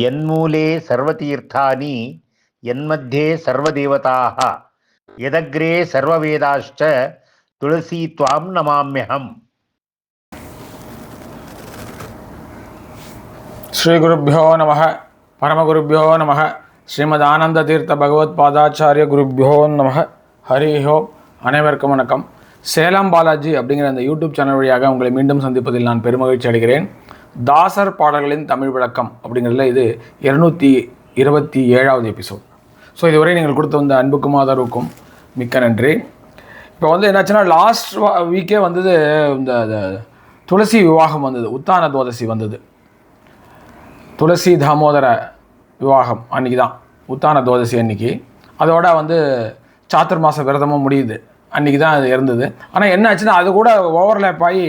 என்மூலே சர்வதீர்த்தானி என்மத்தியே சர்வதேவதாக எதக்ரே சர்வவேதாஷ்ட துளசி துவாம் நமாமியகம் ஸ்ரீகுருப்போ நம பரமகுருப்போ நம ஸ்ரீமத் ஆனந்த தீர்த்த பகவத் பாதாச்சாரிய குருப்போ நம ஹரி ஹோ அனைவருக்கும் வணக்கம். சேலம் பாலாஜி அப்படிங்கிற அந்த யூடியூப் சேனல் வழியாக உங்களை மீண்டும் சந்திப்பதில் நான் பெருமகிழ்ச்சி அடைகிறேன். தாசர் பாடல்களின் தமிழ் விளக்கம் அப்படிங்கிறதுல இது இருநூற்றி இருபத்தி ஏழாவது எபிசோட் ஸோ இதுவரை நீங்கள் கொடுத்த வந்த அன்புக்கும் ஆதரவுக்கும் மிக்க நன்றி. இப்போ வந்து என்னாச்சுன்னா லாஸ்ட் வீக்கே வந்தது இந்த துளசி விவாகம் வந்தது உத்தான துவதசி வந்தது. துளசி தாமோதர விவாகம் அன்றைக்கி தான் உத்தான துவதசி அன்னைக்கு. அதோட வந்து சாத்துர் மாத விரதமும் முடியுது. அன்றைக்கி தான் அது இருந்தது. ஆனால் என்ன ஆச்சுன்னா அது கூட ஓவர்லேப் ஆகி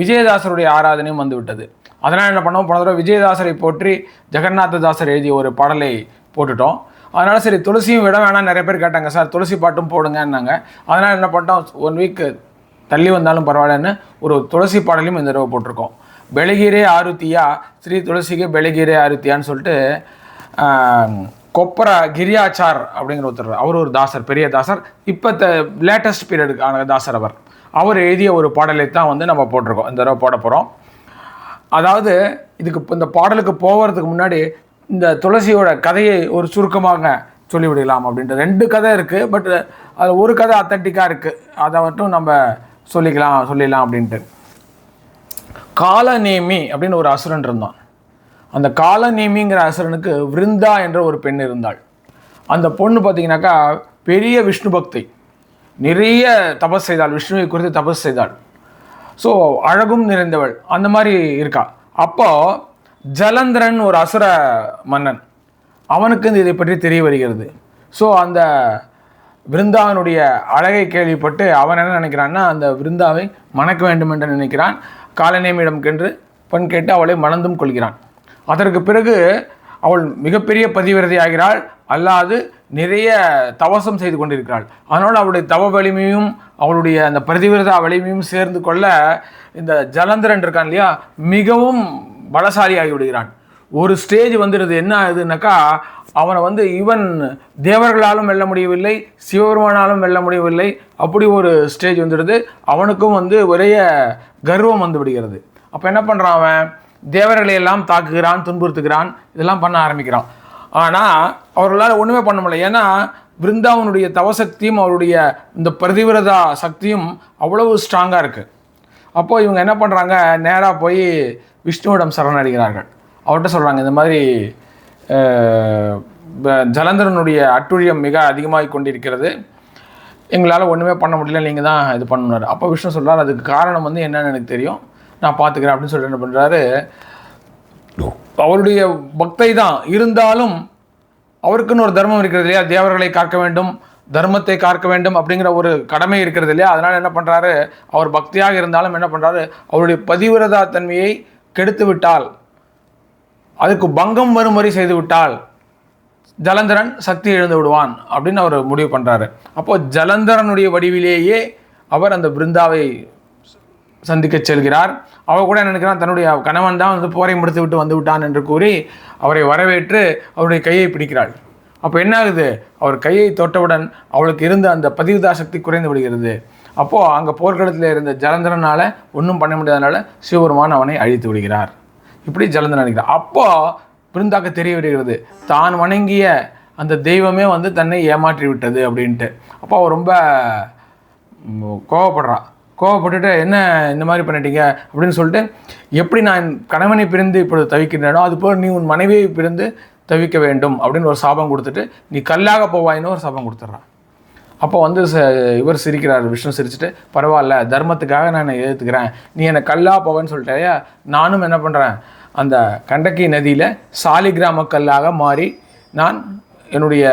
விஜயதாசருடைய ஆராதனையும் வந்து விட்டது. அதனால் என்ன பண்ணோம்? போன தடவை விஜயதாசரை போற்றி ஜெகநாததாசர் எழுதிய ஒரு பாடலை போட்டுட்டோம். அதனால் சரி துளசியும் விட வேணாம் நிறைய பேர் கேட்டாங்க சார் துளசி பாட்டும் போடுங்கன்னாங்க. அதனால் என்ன பண்ணிட்டோம்? ஒன் வீக் தள்ளி வந்தாலும் பரவாயில்லன்னு ஒரு துளசி பாடலையும் இந்த தடவை போட்டிருக்கோம். பெளகீரே ஆருத்தியா ஸ்ரீ துளசிக்கு பெளகீரே ஆருத்தியான்னு சொல்லிட்டு கொப்பரா கிரியாச்சார் அப்படிங்கிற ஒருத்தர் அவர் ஒரு தாசர் பெரிய தாசர். இப்போ த லேட்டஸ்ட் பீரியடுக்கான தாசர் அவர். அவர் எழுதிய ஒரு பாடலை தான் வந்து நம்ம போட்டிருக்கோம். இந்த தடவை போட போகிறோம் அதாவது இதுக்கு இந்த பாடலுக்கு போகிறதுக்கு முன்னாடி இந்த துளசியோட கதையை ஒரு சுருக்கமாக சொல்லிவிடலாம் அப்படின்ட்டு ரெண்டு கதை இருக்குது பட் அது ஒரு கதை அத்தன்டிக்காக இருக்குது அதை மட்டும் நம்ம சொல்லிக்கலாம் சொல்லிடலாம் அப்படின்ட்டு. காலநேமி அப்படின்னு ஒரு அசுரன் இருந்தான். அந்த காலநேமிங்கிற அசுரனுக்கு விருந்தா என்ற ஒரு பெண் இருந்தாள். அந்த பொண்ணு பார்த்தீங்கன்னாக்கா பெரிய விஷ்ணு பக்தி. நிறைய தபஸ் செய்தாள். விஷ்ணுவை குறித்து தபஸ் செய்தாள். ஸோ அழகும் நிறைந்தவள். அந்த மாதிரி இருக்கா. அப்போது ஜலந்திரன் ஒரு அசுர மன்னன். அவனுக்கு இதை பற்றி தெரிய வருகிறது. ஸோ அந்த விருந்தாவனுடைய அழகை கேள்விப்பட்டு அவன் என்ன நினைக்கிறான்னா அந்த விருந்தாவை மணக்க வேண்டும் என்று நினைக்கிறான். காலநேமியிடம் கென்று பெண் கேட்டு அவளை மணந்தும் கொள்கிறான். அதற்கு பிறகு அவள் மிகப்பெரிய பதிவிரதை ஆகிறாள். அல்லாது நிறைய தவசம் செய்து கொண்டிருக்கிறாள். அதனால் அவளுடைய தவ வலிமையும் அவளுடைய அந்த பிரதிவிரதா வலிமையும் சேர்ந்து கொள்ள இந்த ஜலந்திரன் இருக்கான் இல்லையா மிகவும் பலசாலி விடுகிறான். ஒரு ஸ்டேஜ் வந்துடுது. என்ன ஆகுதுனாக்கா அவனை வந்து ஈவன் தேவர்களாலும் வெல்ல முடியவில்லை சிவபெருமானாலும் வெல்ல முடியவில்லை அப்படி ஒரு ஸ்டேஜ் வந்துடுது. அவனுக்கும் வந்து ஒரே கர்வம் வந்து விடுகிறது. அப்போ என்ன பண்ணுறான் அவன்? தேவர்களை எல்லாம் தாக்குகிறான் துன்புறுத்துகிறான் இதெல்லாம் பண்ண ஆரம்பிக்கிறான். ஆனால் அவர்களால் ஒன்றுமே பண்ண முடியல. ஏன்னா பிருந்தாவனுடைய தவசக்தியும் அவருடைய இந்த பிரதிவிரதா சக்தியும் அவ்வளவு ஸ்ட்ராங்காக இருக்குது அப்போது இவங்க என்ன பண்ணுறாங்க நேராக போய் விஷ்ணுவிடம் சரணடைகிறார்கள். அவர்கிட்ட சொல்கிறாங்க இந்த மாதிரி ஜலந்தரனுடைய அட்டுழியம் மிக அதிகமாகி கொண்டிருக்கிறது. எங்களால் ஒன்றுமே பண்ண முடியல நீங்கள் தான் இது பண்ணணும் அப்போ விஷ்ணு சொல்கிறார் அதுக்கு காரணம் வந்து என்னென்னு எனக்கு தெரியும். நான் பார்த்துக்கிறேன் அப்படின்னு சொல்லிட்டு என்ன பண்ணுறாரு அவருடைய பக்தை தான் இருந்தாலும் அவருக்குன்னு ஒரு தர்மம் இருக்கிறது இல்லையா? தேவர்களை காக்க வேண்டும் தர்மத்தை காக்க வேண்டும் அப்படிங்கிற ஒரு கடமை இருக்கிறது இல்லையா? அதனால் என்ன பண்ணுறாரு அவர் பக்தியாக இருந்தாலும் என்ன பண்ணுறாரு அவருடைய பதிவிரதா தன்மையை கெடுத்து விட்டால் அதுக்கு பங்கம் வரும்படி செய்து விட்டால் ஜலந்தரன் சக்தி இழந்து விடுவான் அப்படின்னு அவர் முடிவு பண்ணுறாரு அப்போது ஜலந்தரனுடைய வடிவிலேயே அவர் அந்த பிருந்தாவை சந்திக்க செல்கிறார். அவர் கூட நினைக்கிறான்? தன்னுடைய கணவன் தான் வந்து போரை முடித்து விட்டு வந்து விட்டான் என்று கூறி அவரை வரவேற்று அவருடைய கையை பிடிக்கிறாள். அப்போ என்ன ஆகுது? அவர் கையை தொட்டவுடன் அவளுக்கு இருந்த அந்த பதிவுதா சக்தி குறைந்து விடுகிறது. அப்போது அங்கே போர்க்களத்தில் இருந்த ஜலந்தரனால் ஒன்றும் பண்ண முடியாதனால சிவபெருமான் அவனை அழித்து விடுகிறார். இப்படி ஜலந்தரன் நினைக்கிறார் அப்போது பிருந்தாக்க தெரிய வருகிறது. தான் வணங்கிய அந்த தெய்வமே வந்து தன்னை ஏமாற்றி விட்டது அப்படின்ட்டு. அப்போ அவள் ரொம்ப ம், கோவப்படுறா. கோவப்பட்டுட்டு என்ன இந்த மாதிரி பண்ணிட்டீங்க? அப்படின்னு சொல்லிட்டு எப்படி நான் கணவனை பிரிந்து இப்பொழுது தவிக்கின்றனோ அதுபோல் நீ உன் மனைவியை பிரிந்து தவிக்க வேண்டும் அப்படின்னு ஒரு சாபம் கொடுத்துட்டு நீ கல்லாக போவாயின்னு ஒரு சாபம் கொடுத்துட்றான். அப்போ வந்து ச இவர் சிரிக்கிறார் விஷ்ணு சிரிச்சுட்டு பரவாயில்ல தர்மத்துக்காக நான் ஏற்றுக்கிறேன் நீ என்னை கல்லா போவேன்னு சொல்லிட்டாயா நானும் என்ன பண்ணுறேன் அந்த கண்டக்கி நதியில் சாலிகிராம கல்லாக மாறி நான் என்னுடைய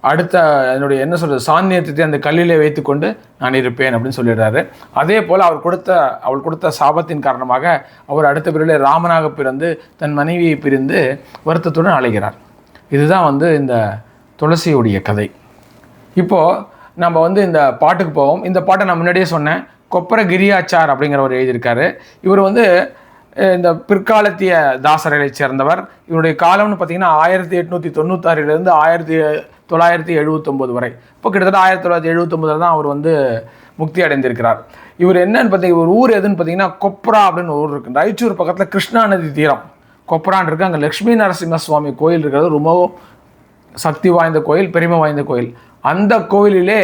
அடுத்த என்னுடைய என்ன சொல்கிறது சாந்தியத்தை அந்த கல்லிலே வைத்துக்கொண்டு நான் இருப்பேன் அப்படின்னு சொல்லிடுறாரு. அதே போல் அவர் கொடுத்த அவள் கொடுத்த சாபத்தின் காரணமாக அவர் அடுத்த பிறகு ராமனாக பிறந்து தன் மனைவியை பிரிந்து வருத்தத்துடன் அழைகிறார் இதுதான் வந்து இந்த துளசியுடைய கதை. இப்போது நம்ம வந்து இந்த பாட்டுக்கு போவோம். இந்த பாட்டை நான் முன்னாடியே சொன்னேன். கொப்பர கிரியாச்சார் அப்படிங்கிறவர் எழுதியிருக்காரு. இவர் வந்து இந்த பிற்காலத்திய தாசர்களைச் சேர்ந்தவர். இவருடைய காலம்னு பார்த்தீங்கன்னா ஆயிரத்தி எட்நூற்றி தொண்ணூத்தாறிலிருந்து ஆயிரத்தி தொள்ளாயிரத்தி எழுபத்தொம்போது வரை. இப்போ கிட்டத்தட்ட ஆயிரத்தி தொள்ளாயிரத்தி எழுபத்தொம்போதில் தான் அவர் வந்து முக்தி அடைந்திருக்கிறார். இவர் என்னன்னு பார்த்தீங்கன்னா ஒரு ஊர் எதுன்னு பார்த்தீங்கன்னா கொப்ரா அப்படின்னு ஒரு ஊர் இருக்குது ரைச்சூர் பக்கத்தில் கிருஷ்ணா நதி தீரம். கொப்ரான் இருக்குது அங்கே லக்ஷ்மி நரசிம்ம சுவாமி கோயில் இருக்கிறது. ரொம்பவும் சக்தி வாய்ந்த கோயில் பெருமை வாய்ந்த கோயில். அந்த கோயிலிலே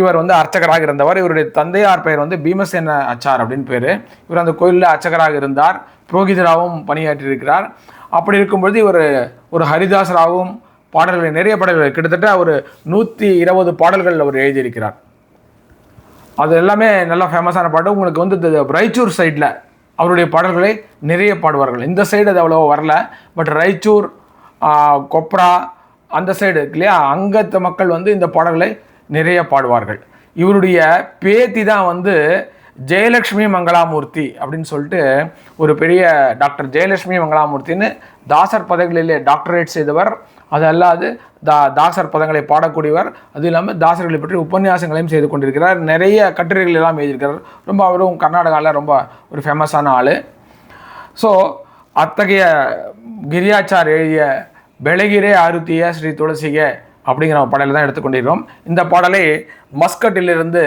இவர் வந்து அர்ச்சகராக இருந்தவர். இவருடைய தந்தையார் பெயர் வந்து பீமசேன அச்சார் அப்படின்னு பேர். இவர் அந்த கோயிலில் அர்ச்சகராக இருந்தார். புரோகிதராகவும் பணியாற்றியிருக்கிறார். அப்படி இருக்கும்பொழுது இவர் ஒரு ஹரிதாசராகவும் பாடல்கள் நிறைய பாடல்கள் கிட்டத்தட்ட ஒரு நூற்றி இருபது பாடல்கள் அவர் எழுதியிருக்கிறார். அது எல்லாமே நல்லா ஃபேமஸான பாட்டு. உங்களுக்கு வந்து இந்த சைடில் அவருடைய பாடல்களை நிறைய பாடுவார்கள். இந்த சைடு அது அவ்வளோ வரல. பட் ரைச்சூர் கொப்ரா அந்த சைடு இருக்கு இல்லையா? அங்கத்த மக்கள் வந்து இந்த பாடல்களை நிறைய பாடுவார்கள். இவருடைய பேத்தி தான் வந்து ஜெயலக்ஷ்மி மங்களாமூர்த்தி அப்படின்னு சொல்லிட்டு ஒரு பெரிய டாக்டர் ஜெயலட்சுமி மங்களாமூர்த்தின்னு தாசர் பதவிகளிலே டாக்டரேட் செய்தவர். அது அல்லாது தா தாசர் பதங்களை பாடக்கூடியவர். அது இல்லாமல் தாசர்களை பற்றி உபன்யாசங்களையும் செய்து கொண்டிருக்கிறார். நிறைய கட்டுரைகள் எல்லாம் எழுதியிருக்கிறார். ரொம்ப அவரும் கர்நாடகாவில் ரொம்ப ஒரு ஃபேமஸான ஆள். ஸோ அத்தகைய கிரியாச்சார் எழுதிய பெளகிரே ஆருத்திய ஸ்ரீ துளசிகே அப்படிங்கிற பாடலை தான் எடுத்துக்கொண்டிருக்கிறோம் இந்த பாடலை மஸ்கட்டிலிருந்து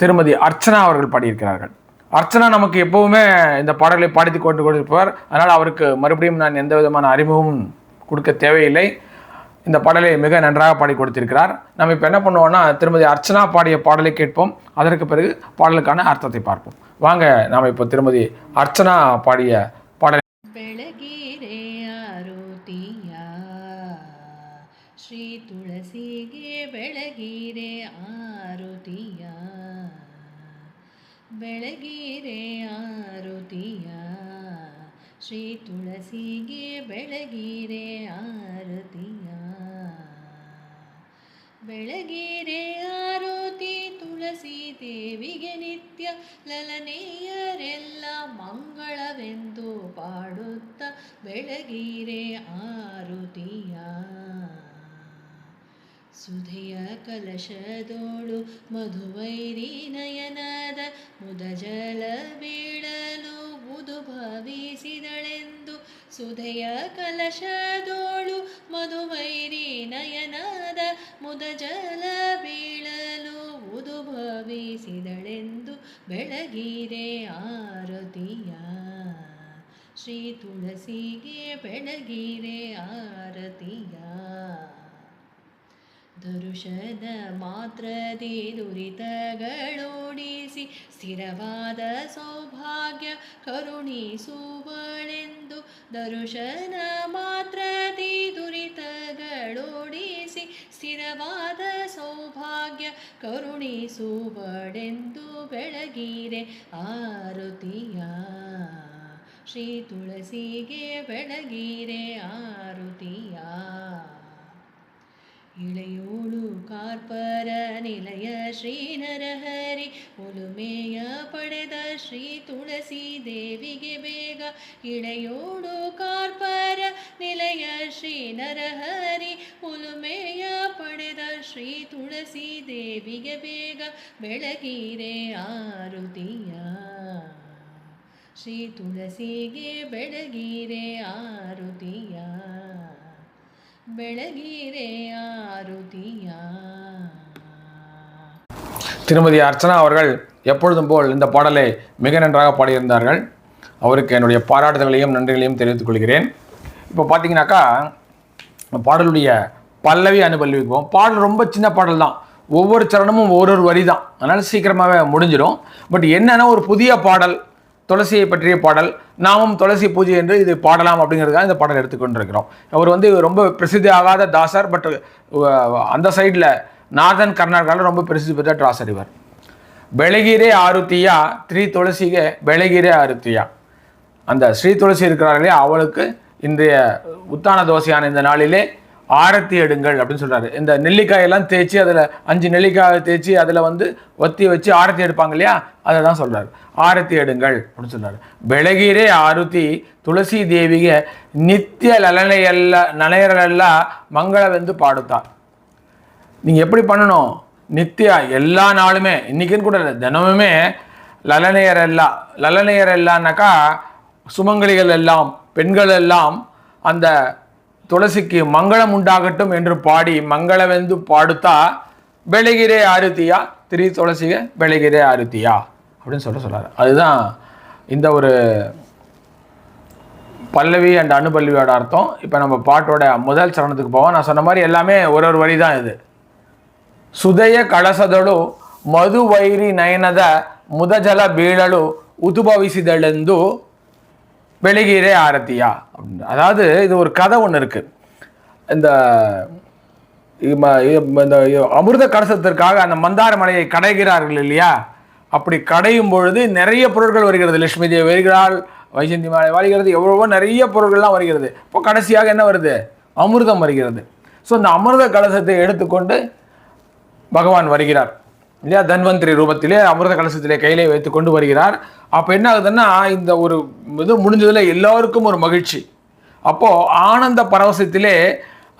திருமதி அர்ச்சனா அவர்கள் பாடியிருக்கிறார்கள். அர்ச்சனா நமக்கு எப்போவுமே இந்த பாடல்களை பாடித்து கொண்டு கொண்டிருப்பார் அதனால் அவருக்கு மறுபடியும் நான் எந்த விதமான அறிமுகமும் கொடுக்க தேவையில்லை. இந்த பாடலை மிக நன்றாக பாடி கொடுத்திருக்கிறார். நம்ம இப்போ என்ன பண்ணுவோம்னா திருமதி அர்ச்சனா பாடிய பாடலை கேட்போம். அதற்கு பிறகு பாடலுக்கான அர்த்தத்தை பார்ப்போம். வாங்க நாம் இப்போ திருமதி அர்ச்சனா பாடிய பாடலை ಶ್ರೀ ತುಳಸಿಗೆ ಬೆಳಗಿರೆ ಆರುತಿಯ. ಬೆಳಗಿರೆ ಆರುತಿಯ. ಶ್ರೀ ತುಳಸಿಗೆ ಬೆಳಗಿರೆ ಆರುತಿಯ. ಬೆಳಗಿರೆ ಆರುತಿ ತುಳಸಿ ದೇವಿಗೆ ನಿತ್ಯ ಲಲನೆಯರೆಲ್ಲ ಮಂಗಳವೆಂದು ಪಾಡುತ್ತ ಬೆಳಗಿರೆ ಆರುತಿಯ. ಸುಧೆಯ ಕಲಶದೋಳು ಮಧುವೈರಿ ನಯನದ ಮುದಜಲ ಬೀಳಲು ಬುದು ಭಾವಿಸಿದಳೆಂದು ಸುಧೆಯ ಕಲಶದೋಳು ಮಧುವೈರಿ ನಯನದ ಮುದಜಲ ಬೀಳಲು ಬುದು ಭಾವಿಸಿದಳೆಂದು ಬೆಳಗಿರೆ ಆರತಿಯ. ಶ್ರೀ ತುಳಸಿಗೆ ಬೆಳಗಿರೆ ಆರತಿಯ. ದರುಶನ ಮಾತ್ರದಿ ದುರಿತಗಳೋಡಿಸಿ ಸ್ಥಿರವಾದ ಸೌಭಾಗ್ಯ ಕರುಣಿಸುವಳೆಂದು ದರುಶನ ಮಾತ್ರದಿ ದುರಿತಗಳೋಡಿಸಿ ಸ್ಥಿರವಾದ ಸೌಭಾಗ್ಯ ಕರುಣಿಸುವಳೆಂದು ಬೆಳಗಿರೆ ಆರುತಿಯ. ಶ್ರೀ ತುಳಸಿಗೆ ಬೆಳಗಿರೆ ಆರುತಿಯ. ಇಳೆಯೋಳು ಕಾರ್ಪರ ನಿಲಯ ಶ್ರೀ ನರಹರಿ ಒಲುಮೆಯ ಪಡೆದ ಶ್ರೀ ತುಳಸಿ ದೇವಿಗೆ ಬೇಗ. ಇಳೆಯೋಳು ಕಾರ್ಪರ ನಿಲಯ ಶ್ರೀ ನರಹರಿ ಪಡೆದ ಶ್ರೀ ತುಳಸಿ ದೇವಿಗೆ ಬೇಗ. ಬೆಳಗಿರೆ ಆರುತಿಯ ಶ್ರೀ ತುಳಸಿಗೆ ಬೆಳಗಿರೆ ಆರುತಿಯ ಬೆಳಗಿರೆ ಆರುತಿಯ திருமதி அர்ச்சனா அவர்கள் எப்பொழுதும் போல் இந்த பாடலை மிக நன்றாக பாடியிருந்தார்கள் அவருக்கு என்னுடைய பாராட்டுதல்களையும் நன்றிகளையும் தெரிவித்துக் கொள்கிறேன் இப்போ பார்த்தீங்கன்னாக்கா பாடலுடைய பல்லவி அனுபல்விக்குவோம் பாடல் ரொம்ப சின்ன பாடல் தான் ஒவ்வொரு சரணமும் ஒரு ஒரு வரி தான் அதனால் சீக்கிரமாகவே முடிஞ்சிடும் பட் என்னென்னா ஒரு புதிய பாடல் துளசியை பற்றிய பாடல் நாமும் துளசி பூஜை என்று இது பாடலாம் அப்படிங்கிறதுக்காக இந்த பாடல் எடுத்துக்கொண்டிருக்கிறோம் அவர் வந்து ரொம்ப பிரசித்தி ஆகாத தாசர் பட் அந்த சைடில் நார்தன் கர்நாடகாவில் ரொம்ப பிரசித்தி பெற்ற தாசர் இவர் ಬೆಳಗಿರೆ ಆರುತಿಯ ತ್ರೀ ತುಳಸಿಗೆ ಬೆಳಗಿರೆ ಆರುತಿಯ அந்த ஸ்ரீ துளசி இருக்கிறார்களே அவளுக்கு இன்றைய உத்தான தோசையான இந்த நாளிலே ஆரத்தி எடுங்கள் அப்படின்னு சொல்றாரு இந்த நெல்லிக்காயெல்லாம் தேய்ச்சி அதில் அஞ்சு நெல்லிக்காயை தேய்ச்சி அதில் வந்து ஒத்தி வச்சு ஆரத்தி எடுப்பாங்க இல்லையா அதை தான் சொல்றாரு ஆரத்தி எடுங்கள் அப்படின்னு சொல்றாரு ಬೆಳಗಿರೆ ಆರುತಿ ತುಳಸಿ ದೇವಿಗೆ ನಿತ್ಯ ಲಲನೆಯೆಲ್ಲ ನನೆಯರೆಲ್ಲ ಮಂಗಳವೆಂದು பாடுத்தார் நீங்கள் எப்படி பண்ணணும் நித்தியா எல்லா நாளுமே இன்றைக்கின்னு கூட இல்லை தினமுமே லலனையர் எல்லாம் லலனையர் எல்லாம்னாக்கா சுமங்கலிகள் எல்லாம் பெண்கள் எல்லாம் அந்த ತುಳಸಿಕ್ಕೆ ಮಂಗಳಂ ಉಂಟಾಗಟ್ಟಂ ಎಂದು ಪಾಡಿ ಮಂಗಳವೆಂದು ಪಾಡುತ್ತಾ ಬೆಳಗಿರೆ ஆருத்தியா திரி துளசிக ಬೆಳಗಿರೆ ஆருத்தியா அப்படின்னு சொல்ல சொல்கிறார் அதுதான் இந்த ஒரு பல்லவி அண்ட் அனுபல்லவியோட அர்த்தம். இப்போ நம்ம பாட்டோட முதல் சரணத்துக்கு போவோம். நான் சொன்ன மாதிரி எல்லாமே ஒரு ஒரு வழி தான் இது. சுதய கலசதழு வைரி நயனத முதஜல ಬೀಳಲು ಉದುಭವಿಸಿದಳೆಂದು வெளிகீரை ஆரத்தியா. அப்படின்னு அதாவது இது ஒரு கதை ஒன்று இருக்குது இந்த இந்த அமிர்த கலசத்திற்காக அந்த மந்தார மலையை கடைகிறார்கள் இல்லையா? அப்படி கடையும் பொழுது நிறைய பொருட்கள் வருகிறது. லட்சுமி தேவி வருகிறாள் வைஜந்தி மலை வருகிறது எவ்வளவோ நிறைய பொருட்கள்லாம் வருகிறது. இப்போ கடைசியாக என்ன வருது? அமிர்தம் வருகிறது. ஸோ இந்த அமிர்த கலசத்தை எடுத்துக்கொண்டு பகவான் வருகிறார். இல்லையா? தன்வந்திரி ரூபத்திலே அமிர்த கலசத்திலே கையிலே வைத்துக்கொண்டு வருகிறார். அப்போ என்ன ஆகுதுன்னா இந்த ஒரு இது முடிஞ்சதில் எல்லோருக்கும் ஒரு மகிழ்ச்சி. அப்போது ஆனந்த பரவசத்திலே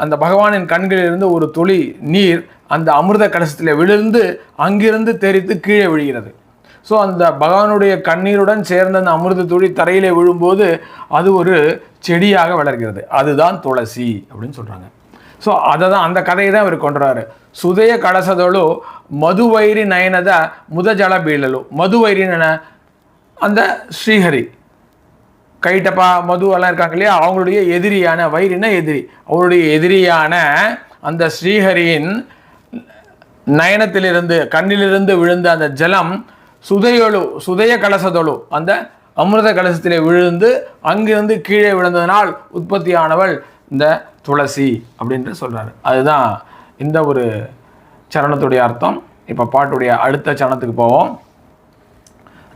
அந்த பகவானின் கண்களிலிருந்து ஒரு துளி நீர் அந்த அமிர்த கலசத்தில் விழுந்து அங்கிருந்து தெரித்து கீழே விழுகிறது. ஸோ அந்த பகவானுடைய கண்ணீருடன் சேர்ந்த அந்த அமிர்த துளி தரையிலே விழும்போது அது ஒரு செடியாக வளர்கிறது. அதுதான் துளசி அப்படின்னு சொல்கிறாங்க ஸோ அதை தான் அந்த கதையை தான் இவர் கொண்டுறாரு சுதய கலசதோடு மதுவயிரி நயனத முதஜல பீழலு மதுவயிரின அந்த ஸ்ரீஹரி கைட்டப்பா மது எல்லாம் இருக்காங்க இல்லையா? அவங்களுடைய எதிரியான வைரின எதிரி. அவருடைய எதிரியான அந்த ஸ்ரீஹரியின் நயனத்திலிருந்து கண்ணிலிருந்து விழுந்த அந்த ஜலம் சுதையொழு சுதய கலசதொழு அந்த அமிர்த கலசத்திலே விழுந்து அங்கிருந்து கீழே விழுந்ததனால் உற்பத்தியானவள் இந்த துளசி அப்படின்ட்டு சொல்கிறாரு அதுதான் இந்த ஒரு சரணத்துடைய அர்த்தம். இப்போ பாட்டுடைய அடுத்த சரணத்துக்கு போவோம்.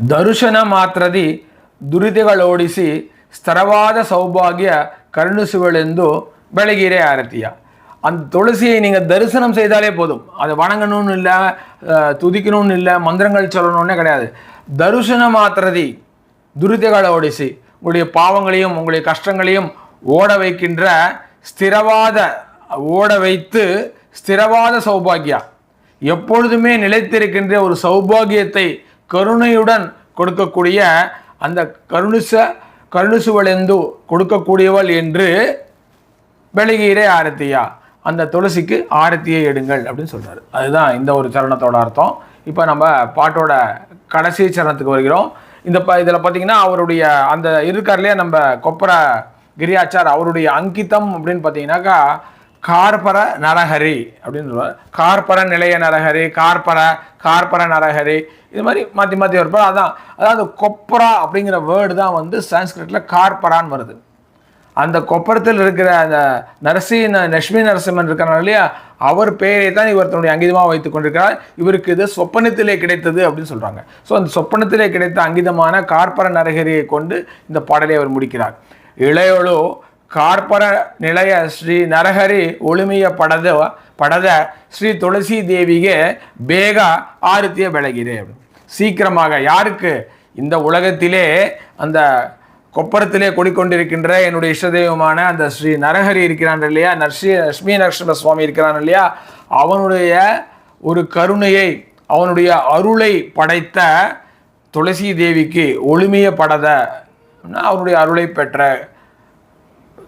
ದರುಶನ ಮಾತ್ರದಿ ದುರಿತಗಳೋಡಿಸಿ ಸ್ಥಿರವಾದ ಸೌಭಾಗ್ಯ கருணுசுவளெந்து ಬೆಳಗಿರೆ ಆರತಿಯ அந்த துளசியை நீங்கள் தரிசனம் செய்தாலே போதும் அதை வணங்கணும்னு இல்லை துதிக்கணும்னு இல்லை மந்திரங்கள் சொல்லணும்னே கிடையாது தரிசன மாத்திரதி துரிதங்களை ஓடிசி உங்களுடைய பாவங்களையும் உங்களுடைய கஷ்டங்களையும் ஓட வைக்கின்ற ஸ்திரவாத ஓட வைத்து ஸ்திரவாத சௌபாகியா எப்பொழுதுமே நிலைத்திருக்கின்ற ஒரு சௌபாகியத்தை கருணையுடன் கொடுக்கக்கூடிய அந்த கருணுச கருணுசுவளெந்து கொடுக்கக்கூடியவள் என்று வெளியீரே ஆரத்தியா. அந்த துளசிக்கு ஆரத்தியை எடுங்கள் அப்படின்னு சொல்கிறார் அதுதான் இந்த ஒரு சரணத்தோட அர்த்தம். இப்போ நம்ம பாட்டோட கடைசி சரணத்துக்கு வருகிறோம். இந்த ப இதில் பார்த்தீங்கன்னா அவருடைய அந்த இருக்கார்லேயே நம்ம கொப்பர கிரியாச்சார் அவருடைய அங்கிதம் அப்படின்னு பார்த்தீங்கன்னாக்கா கார்பர நரஹரி அப்படின்னு சொல்லுவார் கார்பர நிலைய நரஹரி கார்பர கார்பர நரஹரி இது மாதிரி மாற்றி மாற்றி வருப்பார் அதான் அதாவது கொப்பரா அப்படிங்கிற வேர்டு தான் வந்து சான்ஸ்கிரிட்டில் கார்பரான்னு வருது. அந்த கொப்பரத்தில் இருக்கிற அந்த நரசி லட்சுமி நரசிம்மன் இருக்கிறார் இல்லையா? அவர் பெயரை தான் இவர் தன்னுடைய அங்கிதமாக வைத்துக் கொண்டிருக்கிறார். இவருக்கு இது சொப்பனத்திலே கிடைத்தது அப்படின்னு சொல்கிறாங்க ஸோ அந்த சொப்பனத்திலே கிடைத்த அங்கிதமான கார்பர நரகரியை கொண்டு இந்த பாடலை அவர் முடிக்கிறார். இளையோளோ ಕಾರ್ಪರ நிலைய ஸ்ரீ நரஹரி ಉಳುಮೆಯ ಪಡೆದ ಪಡೆದ ஸ்ரீ ತುಳಸಿ தேவிಗೆ ಬೇಗ ஆறுத்திய ಬೆಳಗಿದೆ சீக்கிரமாக யாருக்கு? இந்த உலகத்திலே அந்த கொப்பரத்திலே கொடிக்கொண்டிருக்கின்ற என்னுடைய இஷ்டதெய்வமான அந்த ஸ்ரீ நரஹரி இருக்கிறான் இல்லையா? நர்ஷி லட்சுமி நரசிம்ம சுவாமி இருக்கிறான் இல்லையா? அவனுடைய ஒரு கருணையை அவனுடைய அருளை படைத்த துளசி தேவிக்கு ஒளிமைய படத அவருடைய அருளை பெற்ற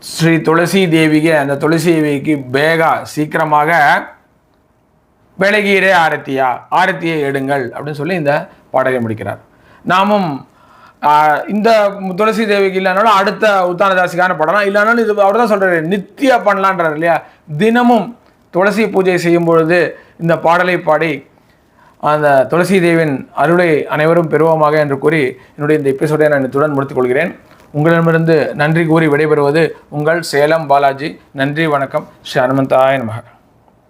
ஸ்ரீ துளசி தேவிக்கு அந்த துளசி தேவிக்கு வேகா சீக்கிரமாக விலகீரே ஆரத்தியா ஆரத்தியை எடுங்கள் அப்படின்னு சொல்லி இந்த பாடலை முடிக்கிறார். நாமும் இந்த துளசி தேவிக்கு இல்லைனாலும் அடுத்த உத்தானதாசிக்கான படலாம். இல்லைனாலும் இது அவர் தான் சொல்கிறாரு நித்தியா பண்ணலான்றார் இல்லையா? தினமும் துளசி பூஜை செய்யும் பொழுது இந்த பாடலை பாடி அந்த துளசி தேவின் அருளை அனைவரும் பெறுவோமாக என்று கூறி என்னுடைய இந்த எபிசோடை நான் இத்துடன் முடித்துக் கொள்கிறேன். உங்களிடமிருந்து நன்றி கூறி விடைபெறுவது உங்கள் சேலம் பாலாஜி. நன்றி வணக்கம். ஸ்ரீ ஹனுமந்தாய